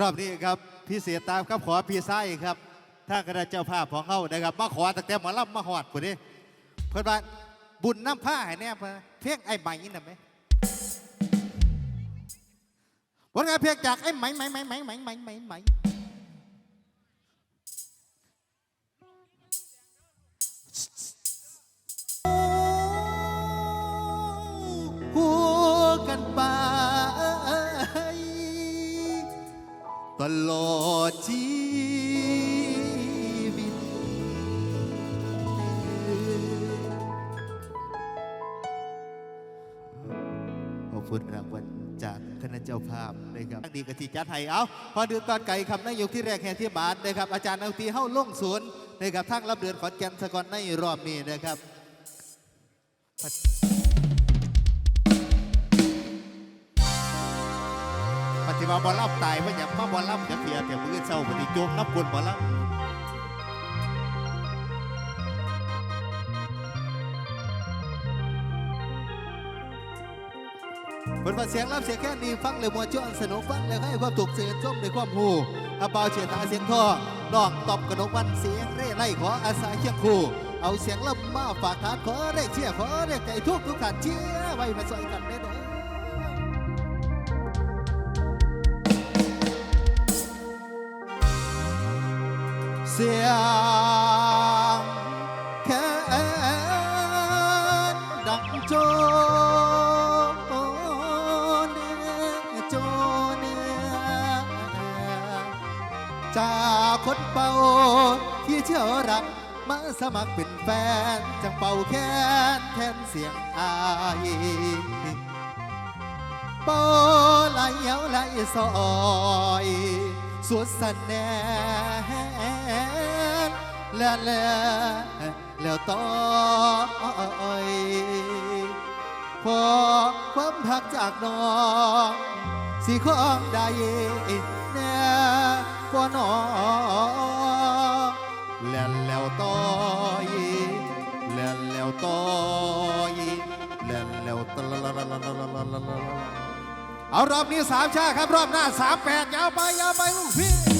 รอบนี้ครับพิเศษตามครับขอพี่ไส้ครับ ถ้าคณะเจ้าภาพของเขานะครับมาขอตั้งแต่หมอลำมาหอดผู้นี้เพื่อนว่าบุญน้ำผ้าให้แน่เพื่อนเพียงไอ้ไหมน่ะไหมผลงานเพลงจากไอ้ไหมไหมไหมไหมไหมไหมไหมไหมหัวกันไป ตลอดชีวิต ขอบคุณรางวัลจากคณะเจ้าภาพนะครับดีกะทิจัดให้เอาพอเดือนก่อนไก่คำนายกที่แรกแห่ที่บาทนะครับ อาจารย์เอาตีเข้าล่งศูนย์นะครับทั้งรับเดือนขอนแก่นสกอนในรอบนี้นะครับ ปฏิวัติบอลลับตายว่าอย่างมาบอลลับจะเพียแต่มือเศร้าปฏิโจมนับคนบอลลับเปิดมาเสียงรับเสียงแค่นี้ฟังเลยมวนจ้อนสนุกฟังเลยให้ความถูกเสียงชมในความหูอาเปาเฉียดตาเสียงท่อน้องตอบกระนกวันเสียงเร่ไล่ขออาศัยเคียงคู่ เอาเสียงลำมาฝากทานขอเรียกเชียร์ขอเรียกใจทุกทุกท่านเชียร์ไว้มาซอยกันเเสียงแค้นดังโจเนโจเนจากคนเป่าที่เชื่อรักมาสมัครเป็นแฟนจังเป่าแค้นแทนเสียงอายโปไหลเยาไหลซอย สุดสันแน่ แล้วแล้วต่อยพอความหักจากน้องสีของได้แน่กว่าน้องแล้แล้วต่อยแล้แล้วต่อยแล้วแล้วลลลลลเอารอบนี้สามชาครับรอบหน้าสามแปดยาวไปยาวไปลูกพี่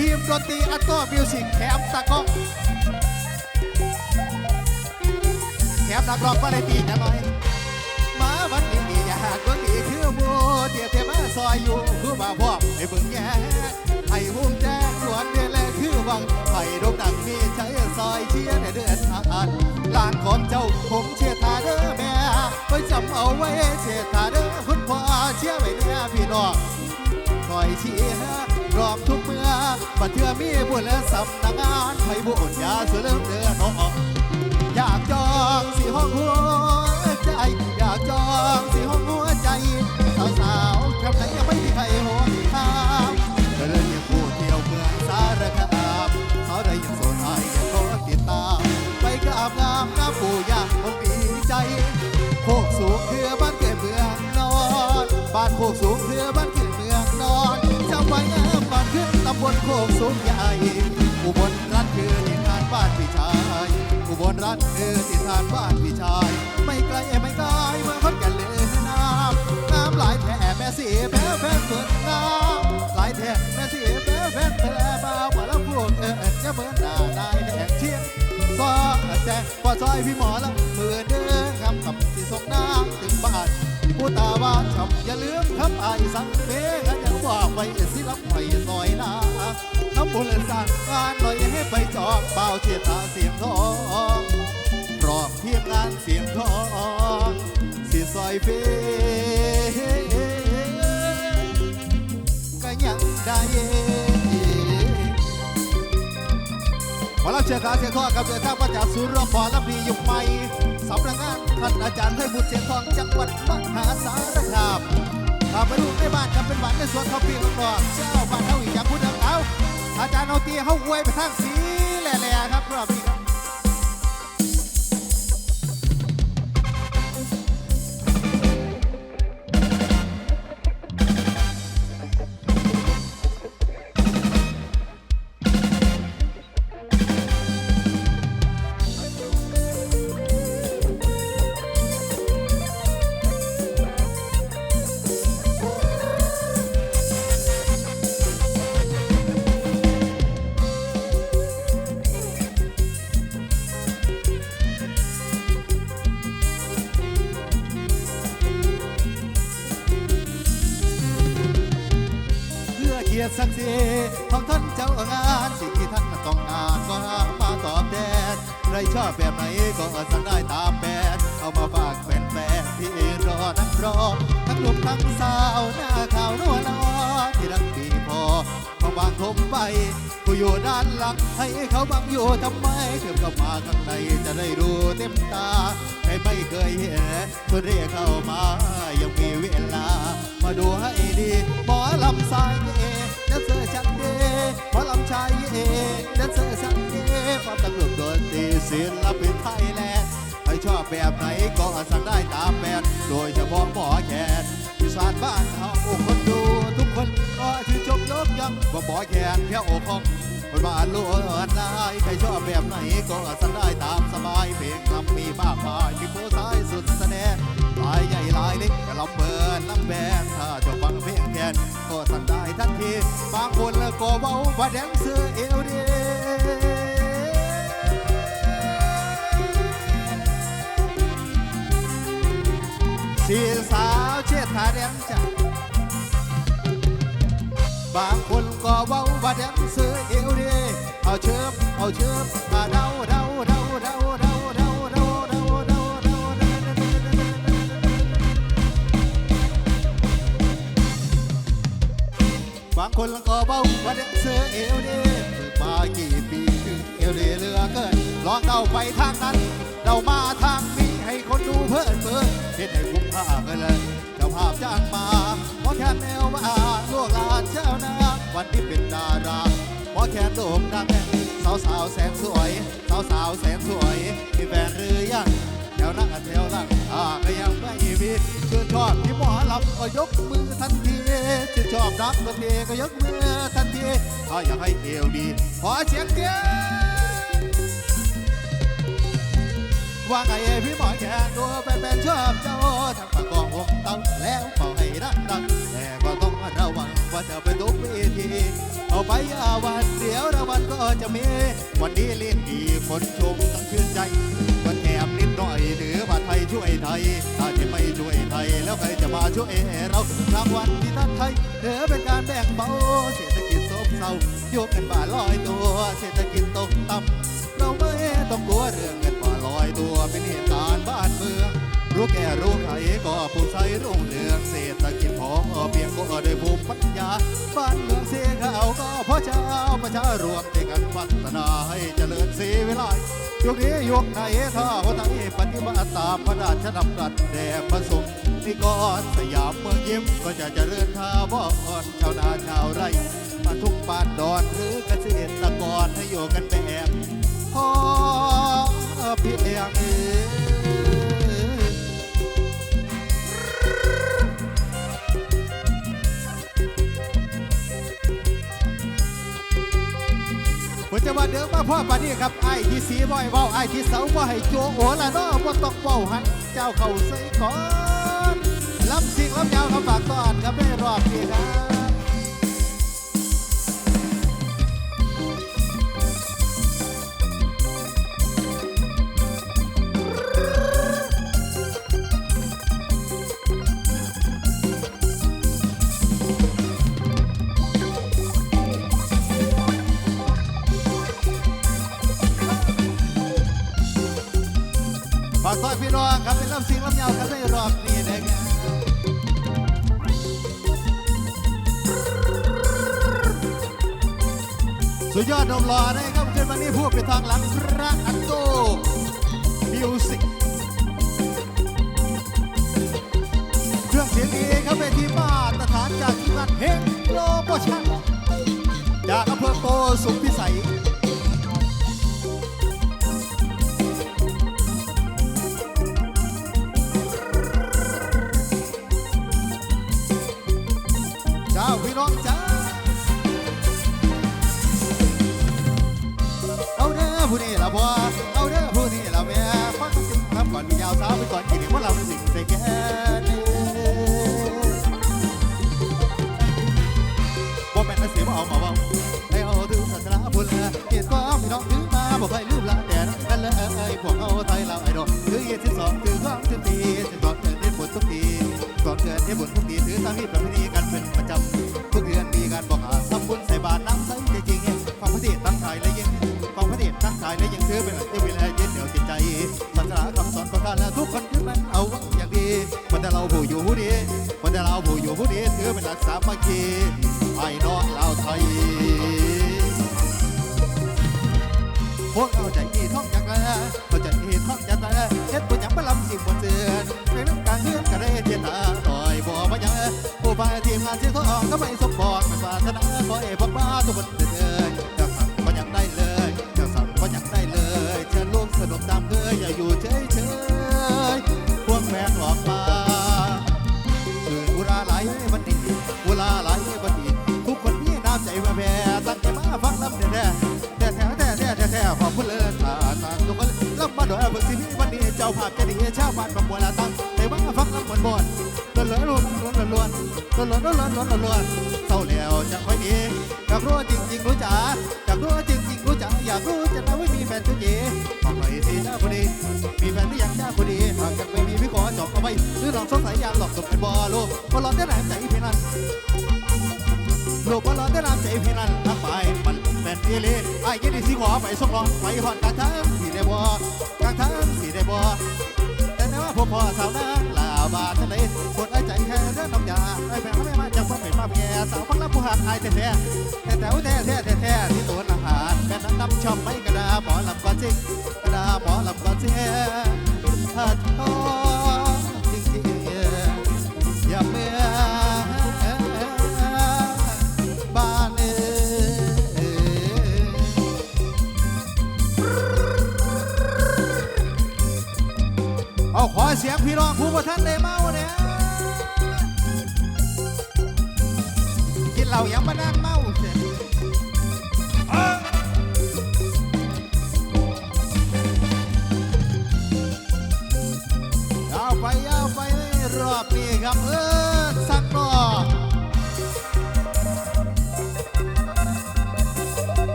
ทีมดนตรีอัตโต้มิวสิกแถมตะก้องแถมนักร้องก็ได้ตีจะหน่อยมาวันนี้อยากเบิ่งอีกคือหมูเดียเทมาซอยอยู่คือมาพ่อให้เบิ่งแย่ให้หุ้มแจ้งสวนเดือนแลคือวังให้ดงดังมีใช้ซอยเชียร์ในเดือนทานลานของเจ้าผมเชียร์ทาเด้อแม่ไว้จำเอาไว้เชียร์ทาเด้อคุณพ่อเชียร์ไว้เนี่ยพี่น้องคอยเชียร์รอบทุก บัดเทื่อมีบุญและสำนักงานไผบุญยาสุดเริ่มเดือนออกอยากจองสีห้องหัวใจ อยากจองสีห้องหัวใจ สาวๆแคบไหนยังไม่มีใครหัวทางเดินยังผู้เที่ยวเมืองสารคามสาวใดยังโสดไทยยังขอติดตาม ไปกราบงามน้ำปู่ย่าคงมีใจโคกสูงคือบ้านเกิดเมืองนอน บ้านโคกสูงคือบ้านเกิดเมืองนอนจำไว้นะบ้านขึ้น ตำบลโคกสูงใหญ่อุบลรัฐคือทินทานบ้านพี่ชาย อุบลรัฐคือทินทานบ้านพี่ชาย ไม่ไกลไม่ไกลเมืองขอนแก่นเลยน้ำน้ำหลายแท่แม่สีแพ้แฟนเปิดน้ำหลายแท่แม่สีแพ้แฟนแพ้บ่าวว่าแล้วพวกเออเออจะเบิร์นหน้านายแดงเชียงซอแจ้งพอซอยพี่หมอแล้วส่งนางถึงบ้านผู้ตาว่าฉับอย่าลืมคำอายสั่งเมกั นยังบอกไว้สิรับไว้ซอยนาทำบุญสั่งงานหน่อยให้ไปจองเป่าเชียตาเสียงทองพร้อมเพียงงานเสียงทองสิซอยเฟก็ยังได้ขอรับเชิญกาเสียงทองกับเดินทางมาจากศูนย์รอพอลำพียุคใหม่สำนักงานท่านอาจารย์ให้บุตรเสียงทองจังหวัดมหาสารคาม ข้าไปดูในบ้านทำเป็นหวานในสวนเขาปีน้อกเจ้าบ้านเขาอีกอย่างพูดเดิมเอาอาจารย์เอาตีเขาอวยไปทางสีแหล่ๆครับรอบนี้ครับ ของท่านเจ้างานสิ่งที่ท่านต้องการก็หามาตอบแทนใครชอบแบบไหนก็สั่งได้ตามแบบเอามาฝากแฟนๆที่รอนักรอทั้งหนุ่มทั้งสาวหน้าขาวนัวลอที่รักดีพอเขาบางทมไปกูอยู่ด้านหลังให้เขาบังอยู่ทำไมเกือบเข้ามาข้างในจะได้รู้เต็มตาใครไม่เคยเห็นเพื่อเรียกเข้ามายังมีเวลา มาดูให้ดีหมอลำสาย นเซอร์ชันเดหมอลำชายเอแดนเซอร์ชันเดความตำรวจโดนตีศิลปินไทยแลนด์ใครชอบแบบไหนก็สั่งได้ตามแบบโดยเฉพาะหมอแคนที่สานบ้านเฮาคนดู ทุกคนก็ชื่นชมยกย่องว่าหมอแคนแค่โอของคนบ้านล้วนนายใครชอบแบบไหนก็สั่งได้ตามสบายเพลงลำมีมากมายมีผู้สายสุดแสดงลายใหญ่ลายเล็กก็ลำเบิน ทีบางคนก็เว้าว่าแดนเซอร์เอวดีสี่สาวเชิดขาแดนจ้ะบางคนก็เว้าว่าแดนเซอร์เอวดีเอาเชิบเอาเชิบมาเดาเดาเดา คนก็เบาว่าแดนเซอเอวเดฝึกมากี่ปีถึงเอวเดเลือเกินลองเดาไปทางนั้นเดามาทางนี้ให้คนดูเพลิดเพลินเห็นให้คุ้มค่ากันเลยเจ้าภาพจ้างมาเพราะแค่แนวว่าลูกหลานเจ้านาวันที่เป็นดาราเพราะแค่โด่งดังสาวสาวแสนสวย สาวสาวแสนสวยมีแฟนหรือยังแถวนั่งแถวหลัง อ่าก็ยังไม่มีชื่นชอบที่หมอลำก็ยกมือทันทีชื่นชอบนักดนตรีก็ยกมือทันทีถ้าอยากให้เอวดีขอเสียงเดียวว่าไงพี่หมอแกตัวแฟนๆชอบเจ้าทั้งปากกองวงเต้าแล้วเป่าให้ดังดังแต่ก็ต้องระวังว่าจะไปทุกเวทีเอาไปอาวันเดี๋ยวรางวัลก็จะมีวันนี้เล่นดีคนชมต้งชื่นใจ หน่อยหรือว่าไทยช่วยไทย ถ้าที่ไม่ช่วยไทย แล้วใครจะมาช่วยเรารางวัลที่ท่านไทยเถือเป็นการแบ่งเบาเศรษฐกิจซบเซาโยกกันบ่าลอยตัวเศรษฐกิจตกต่ำเราไม่ต้องกลัวเรื่องเงินบ่าลอยตัวเป็นเหตุการณ์บ้านเมืองรู้แก่รู้ไขก็ผู้ใช้รุ่งเรืองเศรษฐกิจพอเพียงก็ได้ภูมิปัญญาบ้านเมืองเสียข่า วก็เพราะชาวประชารวมใจกันพัฒนาให้เจริญสีวิไลยุคนี้ยุคไหนถ้าคนไทยปฏิบัติตามพระราชดำรัสแด่พระสงฆ์นิกรสยามเมืองยิ้มก็จะเจริญท่าบ่อนชาวนาชาวไร่มาทุกบ้านดอนหรือเกษตรกรให้อยู่กันแบบพอเพียง จะว่าเดิมมาพ่อปานนี้ครับไอ้ที่สีบ่อยเว้าไอ้ที่เสาบ่ให้โจโอละเนาะบ่ต้องเว้าหันเจ้าเข้าใส่ก่อนลำสิ่งลำยาวครับฝากต้อนครับได้รอบนี้ครับ ยอดนมหล่อนะครับเช่นวันนี้พูดไปทางหลังรักอัตโตมิวสิกเครื่องเสียงดีครับเป็นที่มาตรฐานจากทีมงานเฮงโลโมชั่นจากอำเภอโกสุขพิสัย เอาเด้อผู้นี้ละแม่ฟังสิ่งทำก่อนมียาวสาวไปก่อนกินว่าเราเป็นสิ่งใส่แก่นี่บ่แม่นเสียบ่เอามาเว้าให้เอาถึงศาสนาพุทธเหตุก็พี่น้องถือมาบ่เคยลืมละแต่นั้นกันเลยพวกเอาไทยเราไอ้ดอกถือยี่สิบสองถือความถือปีสิบสองเกิดได้ผลทุกทีก่อนเกิดได้ผลทุกทีถือตามที่ประเพณี ผู้เดียเถือเป็นหลักสามัคคีไอ้น้องเราไทย พวกเราใจดีท่องจักแลเราใจดีท่องจักแลเฮ็ดปุ่นยังประลำสิ่งบ่เจือนในน้ำกลางเฮือนก็ได้เทียตาต่อยบ่อมายังผู้พายทีมงานเสียงทองก็ไม่สมบอกไม่ปรารถนาขอเอ๋พวก ล้วนล้วนล้วนล้วนล้วนล้วนเศร้าแล้วจะค่อยดีอยากรู้จริงจริงรู้จ๋าอยากรู้จริงจริงรู้จ๋าอยากรู้จะทำให้มีแฟนทุกทีบอกหน่อยสิจ้าพอดี มีแฟนหรือยังจ้าพอดีหากยังไม่มีพี่ขอจอกเอาไว้หรือลองสงสัยยากหลอกตกเป็นบอลูกบอลอนได้ไหนใจพี่นั่นลูกบอลอนได้น้ำใจพี่นั่นทักไปมันแฟนพี่เลยไอ้ยินดีสิขอไปส่งรองไปหอดกลางทางสีได้บ่กลางทางสีได้บ่แต่แม้ว่าพ่อพ่อสาวนาาวฟังรับผู้หักไอแท้แท้แต่แต่แท้แท้แท้แท้ที่ตัวอาหารแม่นั้นนำชอบไม่กระดาหมอลำก่อนจริงกระดาหมอลำก่อนเสียถ้าท้อจริงๆอย่าเมื่อบ้านเอเอาขอเสียงพี่น้องผู้ประท่านได้มา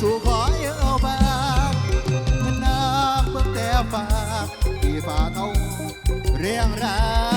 สู่ขอเยอาบางนาำเพิ่งแต่ฝากที่ฝากเอาเรียงราย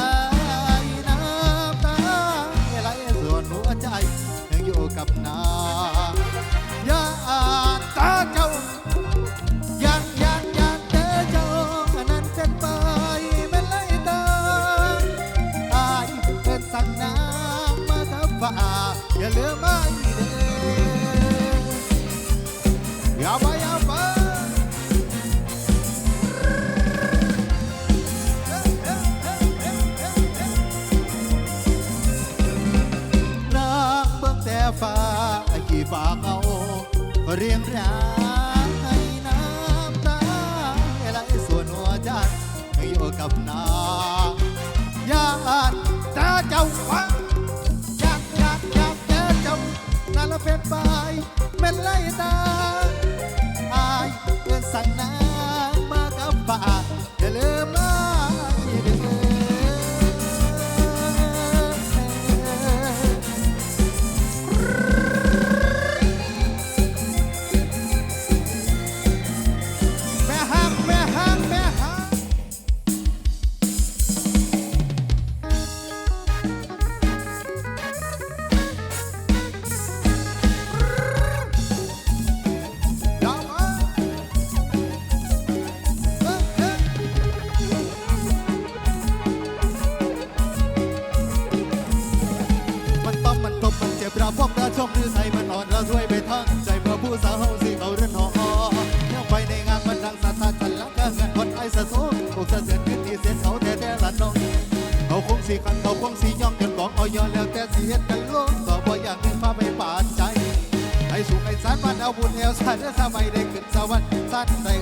เด้อข้าไมได้ขึ้นสวรรค์สั้นใส่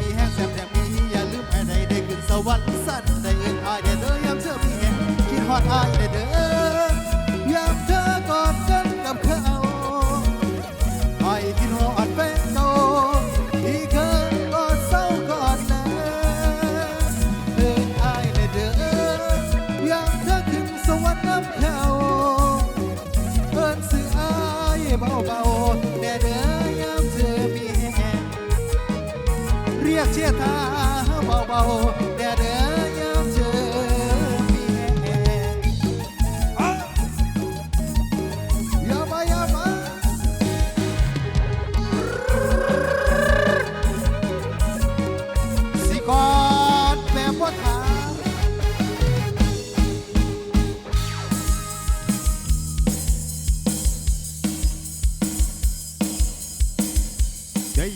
มีแห้งแสบแถมมีอย่าลืมให้ได้ได้ขึ้นสวรรค์สั้นได้เอิ้นอายได้เด้อยามเชื่อมีแห้งคิดฮอดอายได้เด้อ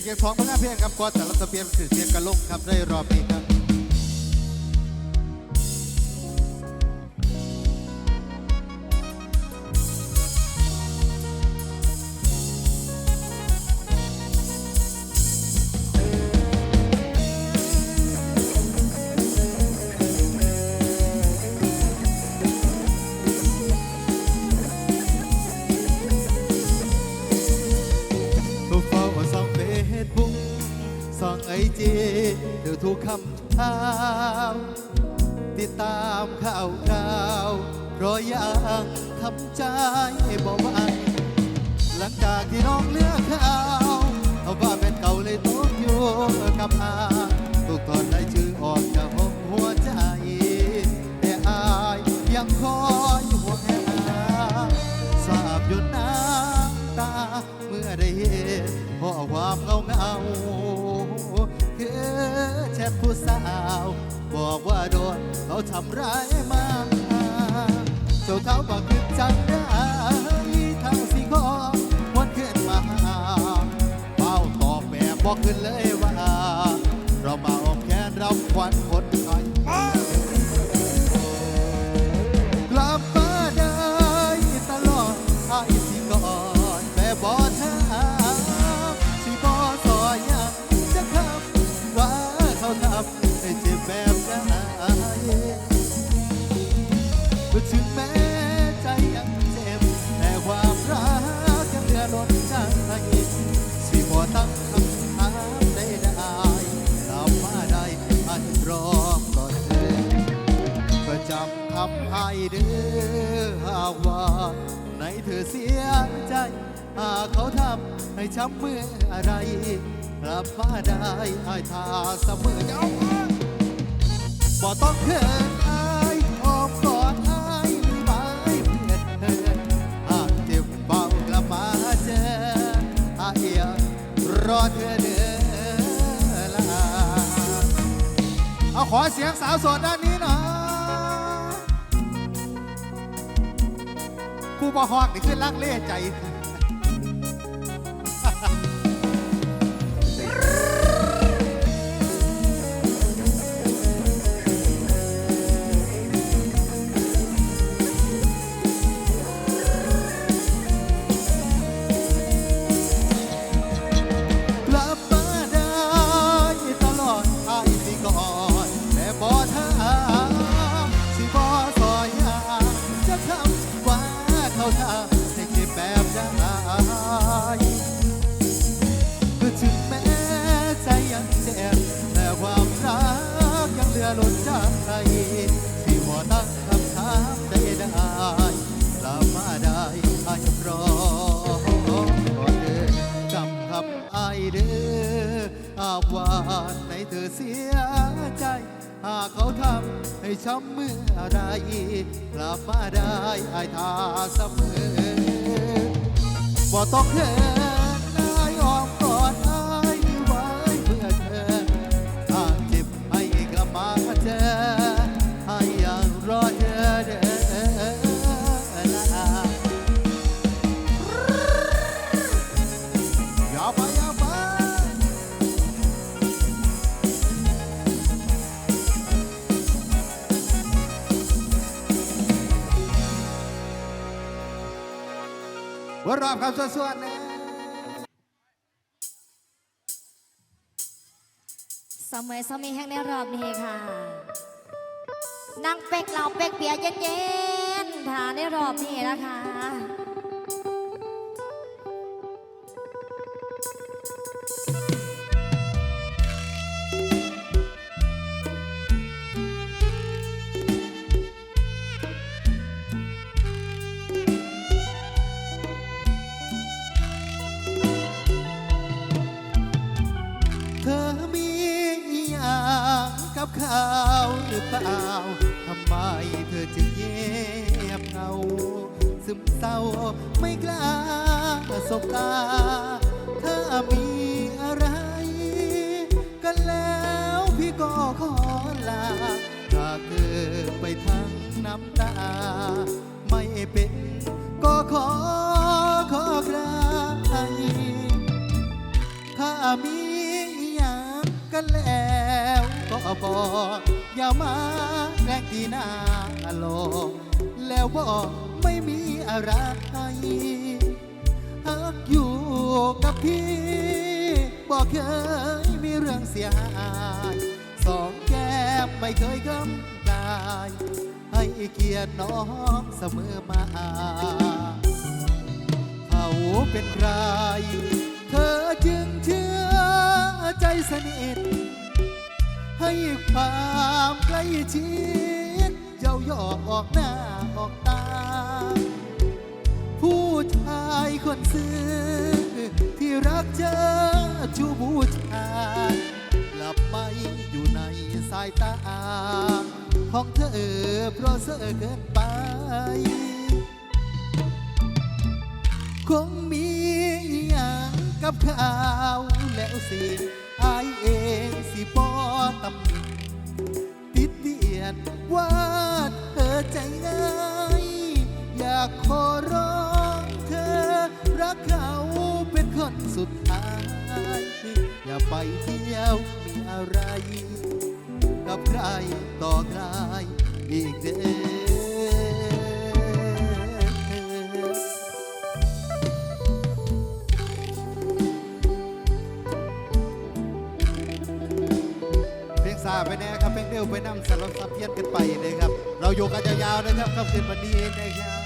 เกียงทองพระนาเพลงครับก็แต่ละสเปียนคือเพียงกระลงครับได้รอบนี้ครับ เขาทำร้ายมาเจ้าเขาบอกคือจังได้ทั้งสี่ข้อวนขึ้นมาเฝ้าตอบแบบบอกขึ้นเลยว่า เรามาออกแขนรับควัน เสียใจ หากเขาทำให้ช้ำเมื่ออะไร กลับมาได้ไอ้ทาเสมอเอาบ่ต้องเขินอายออมกอดอายไว้เพื่อเธอหากเจ็บเบากลับมาเจออายยังรอเธอเด้อลาเอาขอเสียงสาวโสดด้านนี้ ผู้บ่ฮอกนี่คือลักเล่ใจ รอบครับส่วนๆนะสมัยสมัยแห่งในรอบนี้ค่ะนั่งเป็กเหล่าเป็กเบียร์เย็นๆฐานในรอบนี้นะคะ บข่าวหรือเปล่าทำไมเธอจึงเงียบเงาซึมเศร้าไม่กล้าสบตา ถ้ามีอะไร กันแล้วพี่ก็ขอลาถ้าเธอไปทั้งน้ำตา ไม่เป็นก็ขอขอกราถ้ามีอหยังกันแล้ว ก็บอกอย่ามาแกล้งตีหน้าลงแล้วบอกไม่มีอะไรหากอยู่กับพี่บอกเคยมีเรื่องเสียหายสองแก้มไม่เคยกำกายให้เกียรติน้องเสมอมา เขาเป็นใคร เธอจึงเชื่อใจสนิท ให้ความใกล้ชิดเย้าหยอกออกหน้าออกตา ผู้ชายคนซื่อที่รักเธอชูบูชาหลับไม่อยู่ในสายตา ของเธอเพราะเสอเกินไป คงมีอหยังกับข่าวแล้วสิ อายเองสิบอตำหนิติดเตียนว่าเธอใจง่าย อยากขอร้องเธอ รักเขาเป็นคนสุดท้าย อย่าไปเที่ยวมีอะไร กับใครต่อใครอีกเด้อ แน่ครับเพลงเร็วไปนำสลับซับเพี้ยนกันไปเลยครับ เราอยู่กันยาวๆนะครับค่ำคืนวันนี้นะครับ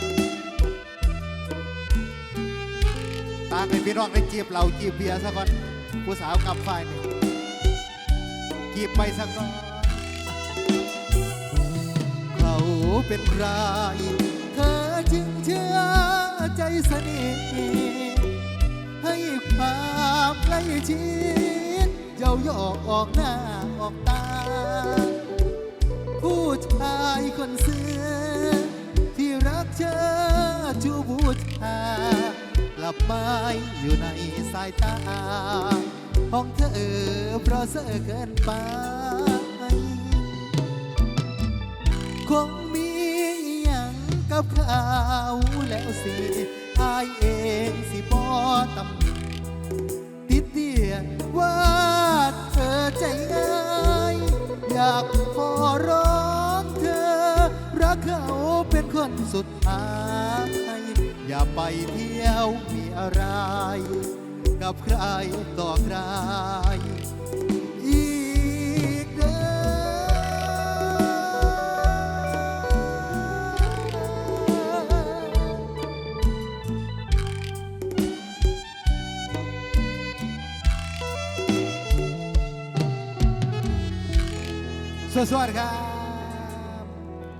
ตาในพี่น้องได้จีบเราจีบเบียร์ซะก่อนผู้สาวกำไฟนี่จีบไปซะก่อนเขาเป็นใครเธอจึงเชื่อใจสนิทให้ความใกล้ชิดเย้าหยอกออกหน้าออกตา ผู้ชายคนเสื้อที่รักเธอจูบูชากลับมาอยู่ในสายตาของเธอเพราะเสือเกินไปคงมีอหยังกับข่าวแล้วสิอายเองสิบอตำติดเตียว่าเธอใจง่าย อยากขอร้องเธอ รักเขาเป็นคนสุดท้าย อย่าไปเที่ยวมีอะไร กับใครต่อใคร muchas.